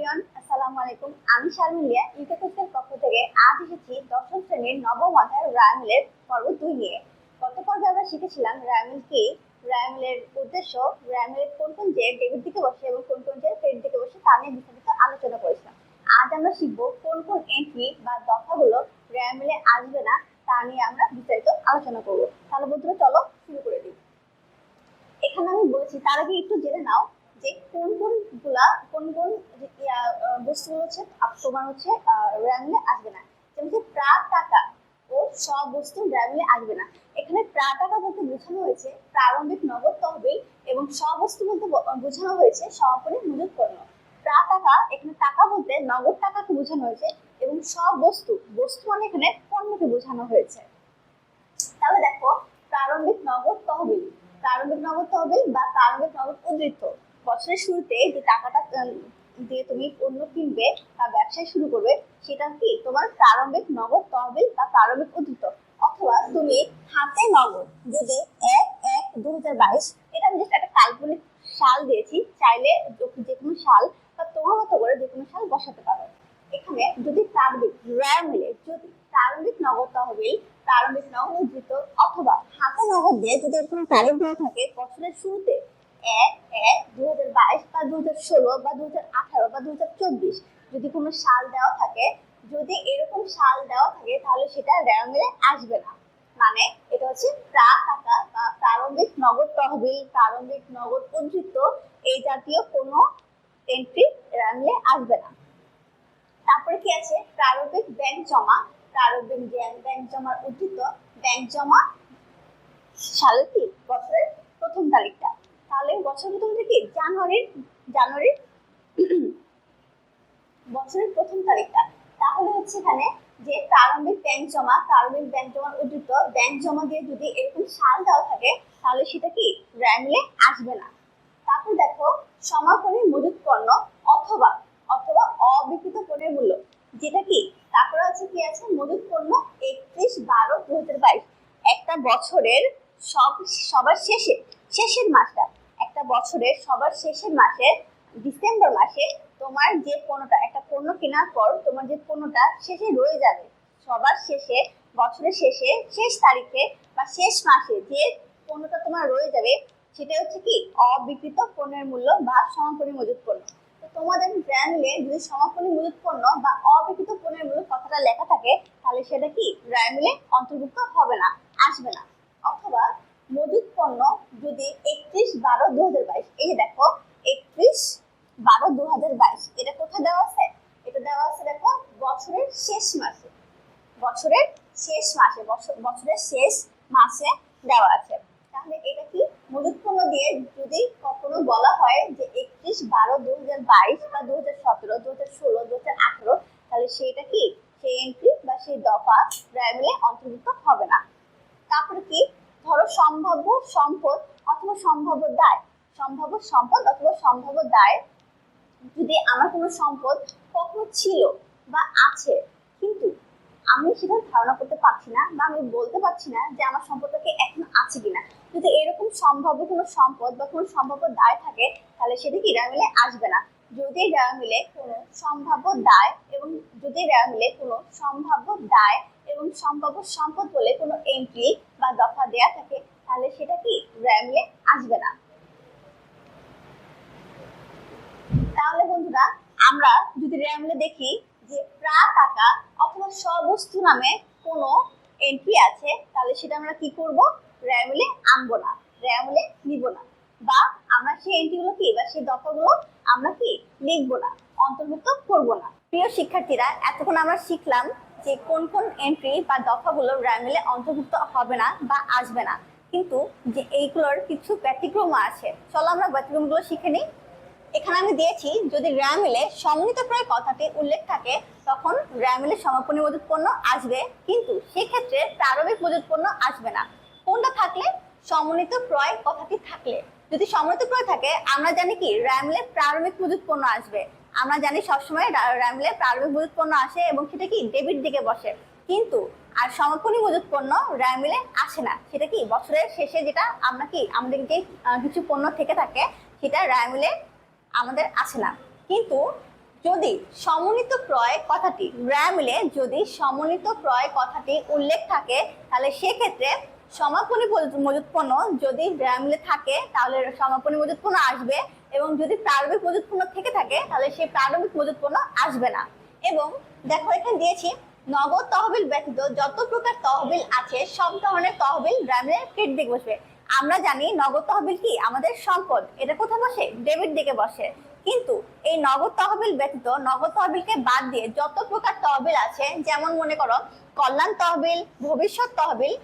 Everyone, আসসালামু আলাইকুম। আমি শারমিলিয়া ইউকে পক্ষ থেকে আজ এসেছি দশম শ্রেণির নবম অধ্যায় রায়ামিলের পর্ব দুই নিয়ে। গত পর্বে আমরা শিখেছিলাম রায়ামিল কি, রায়ামিলের উদ্দেশ্য, রায়ামিলের কোন কোন যে ডেবিট দিকে বসে এবং কোন কোন যে ক্রেডিট দিকে বসে তা নিয়ে বিস্তারিত আলোচনা করেছিলাম। আজ আমরা শিখব কোন কোন এন্ট্রি বা দফাগুলো রায়ামিলে আসবে না তা নিয়ে আমরা বিস্তারিত আলোচনা করব। তাহলে বন্ধুরা, চলো শুরু করে দিই। এখানে আমি বলেছি, তার আগে একটু জেনে নাও যে কোন কোনগুলা, কোন কোন বস্তুগুলো হচ্ছে তোমার হচ্ছে র্যামলে আসবে না। যেমন যে প্রা টাকা ও সব বস্তু র্যামলে আসবে না। এখানে প্রা টাকা বলতে বোঝানো হয়েছে প্রারম্ভিক নগদ তহবিল এবং সব বস্তু বলতে বোঝানো হয়েছে সমাপনী মজুত পণ্য। প্রা টাকা এখানে টাকা বলতে নগদ টাকাকে বোঝানো হয়েছে এবং সব বস্তু বস্তু মানে এখানে পণ্যকে বোঝানো হয়েছে। তাহলে দেখো, প্রারম্ভিক নগদ তহবিল। প্রারম্ভিক নগদ তহবিল বা প্রারম্ভিক নগদ উদ্ধৃত। বছরের শুরুতে যে টাকাটা দিয়ে তুমি পণ্য কিনবে বা ব্যবসা শুরু করবে, সেটা কি তোমার প্রারম্ভিক নগদ তহবিল বা প্রারম্ভিক উদ্ধৃত অথবা তুমি হাতে নগদ যদি এক এক দু হাজার বাইশ, এটা আমি একটা কাল্পনিক সাল দিয়েছি, চাইলে যে- কোনো সাল বা তোমার মতো করে যে কোনো সাল বসাতে পারো। এখানে যদি প্রারম্ভিক র্যাম মিলে, যদি প্রারম্ভিক নগদ তহবিল, প্রারম্ভিক নগদ উদ্ধৃত অথবা হাতে নগদ দিয়ে যদি এরকম দেওয়া থাকে বছরের শুরুতে এক এক দু হাজার বাইশ বা দু হাজার ষোলো বা দু হাজার আঠারো বা দু হাজার চব্বিশ। যদি কোনো সাল দেওয়া থাকে, যদি এরকম সাল দেওয়া থাকে, তাহলে সেটা র্যাম মিলে আসবে না। মানে এটা হচ্ছে প্রা টাকা বা প্রারম্ভিক নগদ তহবিল, প্রারম্ভিক নগদ উদ্ধৃত এই জাতীয় কোনো এন্ট্রি র্যামলে আসবে না। তারপরে কি আছে? প্রারম্ভিক ব্যাংক জমা, প্রারম্ভিক ব্যাংক জমার উদ্ধৃত, ব্যাংক জমা সালের কি? বছরের প্রথম তারিখটা। তাহলে বছর প্রথম থেকে জানুয়ারির জানুয়ারির বছরের প্রথম তারিখটা। তাহলে হচ্ছে এখানে যে প্রারম্ভিক ব্যাংক জমা, প্রারম্ভিক ব্যাংক জমার উদ্ধৃত ব্যাংক জমা দিয়ে যদি এরকম সাল দেওয়া থাকে, তাহলে সেটা কি? র্যামলে আসবে না। তারপর দেখো, সমাপনী মজুত পণ্য অথবা অথবা অবিকৃত পণ্যের মূল্য। যেটা কি? তারপরে আছে কি আছে? মজুত পণ্য একত্রিশ বারো দু হাজার বাইশ। একটা বছরের সব, সবার শেষে, শেষের মাসটা। একটা বছরের সবার শেষের মাসে, ডিসেম্বর মাসে তোমার যে পণ্যটা, একটা পণ্য কেনার পর তোমার যে পণ্যটা শেষে রয়ে যাবে। সবার শেষে, বছরের শেষে, শেষ তারিখে বা শেষ মাসে যে পণ্যটা তোমার রয়ে যাবে সেটা হচ্ছে কি? অবিকৃত পণ্যের মূল্য বা সমাপনী মজুত পণ্য। তো তোমাদের ব্র্যান্ডে যদি সমাপনী মজুত পণ্য বা অবিকৃত পণ্যের মূল্য কথাটা লেখা থাকে, তাহলে সেটা কি? ব্র্যান্ডে অন্তর্ভুক্ত হবে না, আসবে না। অথবা মজুত পণ্য যদি একত্রিশ বারো দু হাজার বাইশ। এই দেখো, একত্রিশ বারো দু হাজার বাইশ। এটা কোথায় দেওয়া আছে? এটা দেওয়া আছে দেখো, বছরের শেষ মাসে। বছরের শেষ মাসে বছর বছরের শেষ মাসে দেওয়া আছে। তাহলে এটা কি? মজুত পণ্য দিয়ে যদি কখনো বলা হয় যে একত্রিশ বারো দু হাজার বাইশ বা দু হাজার সতেরো দু হাজার ষোলো দু হাজার আঠেরো, তাহলে সেটা কি? সেই এন্ট্রি বা সেই দফা ড্রাইভেলে অন্তর্ভুক্ত হবে না। তারপরে কি? ধরো সম্ভাব্য সম্পদ অথবা সম্ভাব্য দায়। সম্ভাব্য সম্পদ অথবা সম্ভাব্য দায় যদি আমার কোনো সম্পদ কখনো ছিল বা আছে, কিন্তু আমি সেটা ধারণা করতে পারছি না বা আমি বলতে পারছি না যে আমার সম্পদটাকে এখন আছে কিনা। যদি এরকম সম্ভাব্য কোনো সম্পদ বা কোনো সম্ভাব্য দায় থাকে, তাহলে সেটা কি মিলে আসবে না। যদি মিলে কোনো সম্ভাব্য দায় এবং যদি মিলে কোনো সম্ভাব্য দায় এবং সম্ভাব্য সম্পদ বলে কোনো এন্ট্রি বা দফা দেয়া থাকে, তাহলে সেটা কি মিলে আসবে না? তাহলে বন্ধুরা, আমরা যদি র্যামলে দেখি যে প্রা টাকা অথবা সবস্তু নামে কোনো এন্ট্রি আছে, তাহলে সেটা আমরা কি করব? র্যামলে আনব না র্যামলে নিব না। বা আমরা সেই এন্ট্রিগুলো কি বা সেই দফাগুলো আমরা কি লিখব না, অন্তর্ভুক্ত করব না। প্রিয় শিক্ষার্থীরা, এতক্ষণ আমরা শিখলাম যে কোন কোন এন্ট্রি বা দফাগুলো র্যামলে অন্তর্ভুক্ত হবে না বা আসবে না। কিন্তু যে এইগুলোর কিছু ব্যতিক্রম আছে, চলো আমরা ব্যতিক্রমগুলো শিখে নিই। এখানে আমি দিয়েছি, যদি র্যামিলে সম্মিলিত প্রায় কথাটি উল্লেখ থাকে, তখন র্যামিলে সমাপনী মজুত পণ্য আসবে, কিন্তু সেক্ষেত্রে প্রারম্ভিক মজুত পণ্য আসবে না। কোনটা থাকলে? সমন্বিত ক্রয় কথাটি থাকলে। যদি সমন্বিত ক্রয় থাকে, আমরা জানি কি র্যামলে প্রারম্ভিক মজুত পণ্য আসবে। আমরা জানি সবসময় র্যামলে প্রারম্ভিক মজুত পণ্য আসে এবং সেটা কি ডেবিট দিকে বসে। কিন্তু, আর সমাপনী মজুত পণ্য র্যামিলে আসে না। সেটা কি বছরের শেষে যেটা আমরা কি আমাদের যে কিছু পণ্য থেকে থাকে, সেটা র্যামিলে আমাদের আসে না। কিন্তু, যদি সমন্বিত ক্রয় কথাটি র্যামিলে যদি সমন্বিত ক্রয় কথাটি উল্লেখ থাকে, তাহলে সেক্ষেত্রে সমাপনী মজুত- পণ্য যদি র্যামিলে থাকে, তাহলে সমাপনী মজুত পণ্য আসবে এবং যদি প্রারম্ভিক মজুত পণ্য থেকে থাকে সেই প্রারম্ভিক মজুত পণ্য আসবে না। এবং দেখো, এখানে দিয়েছি নগদ তহবিল ব্যতীত যত প্রকার তহবিল আছে, সব ধরনের তহবিল র্যামিলে ক্রেডিট দিকে বসবে। আমরা জানি নগদ তহবিল কি? আমাদের সম্পদ। এটা কোথায় বসে? ডেবিট দিকে বসে। কিন্তু এই নগদ তহবিল ব্যতীত নগদ তহবিলকে বাদ দিয়ে যত প্রকার তহবিল আছে, যেমন মনে করো, কল্যাণ তহবিল, ভবিষ্যৎ তহবিল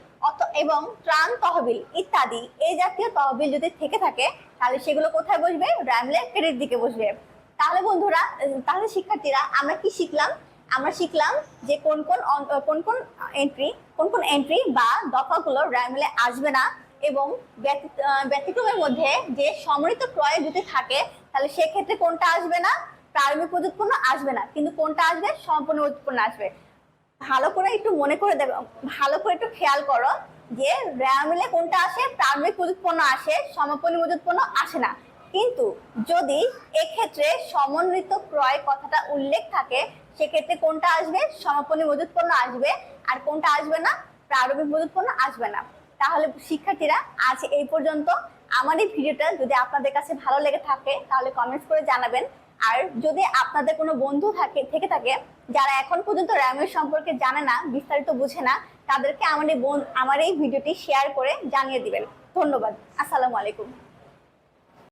এবং ত্রাণ তহবিল ইত্যাদি, এই জাতীয় তহবিল যদি থেকে থাকে, তাহলে সেগুলো কোথায় বসবে? র্যামলে ক্রেডিট দিকে বসবে। তাহলে বন্ধুরা, তাহলে শিক্ষার্থীরা, আমরা কি শিখলাম? আমরা শিখলাম যে কোন কোন কোন কোন এন্ট্রি কোন কোন এন্ট্রি বা দফাগুলো র্যামলে আসবে না এবং ব্যতি- ব্যতিক্রমের মধ্যে যে সমৃদ্ধ ক্রয় যদি থাকে, তাহলে সেক্ষেত্রে কোনটা আসবে না? প্রারম্ভিক প্রযুৎপন্ন আসবে না, কিন্তু কোনটা আসবে? সম্পূর্ণ উৎপন্ন আসবে। ভালো করে একটু মনে করে দেবে ভালো করে একটু খেয়াল করো যে র্যামিলে কোনটা আসে? প্রারম্ভিক পণ্য আসে সমাপনী মজুত আসে না। কিন্তু যদি এক্ষেত্রে সমন্বিত ক্রয় কথাটা উল্লেখ থাকে, সেক্ষেত্রে কোনটা আসবে? সমাপনী মজুত পণ্য আসবে। আর কোনটা আসবে না? প্রারম্ভিক মজুত পণ্য আসবে না। তাহলে শিক্ষার্থীরা, আজ এই পর্যন্ত। আমার এই ভিডিওটা যদি আপনাদের কাছে ভালো লেগে থাকে, তাহলে কমেন্টস করে জানাবেন। আর যদি আপনাদের কোনো বন্ধু থাকে, থেকে থাকে, যারা এখন পর্যন্ত র্যামের সম্পর্কে জানে না, বিস্তারিত বুঝে না, তাদেরকে আমার এই আমার এই ভিডিওটি শেয়ার করে জানিয়ে দিবেন। ধন্যবাদ। আসসালামু আলাইকুম।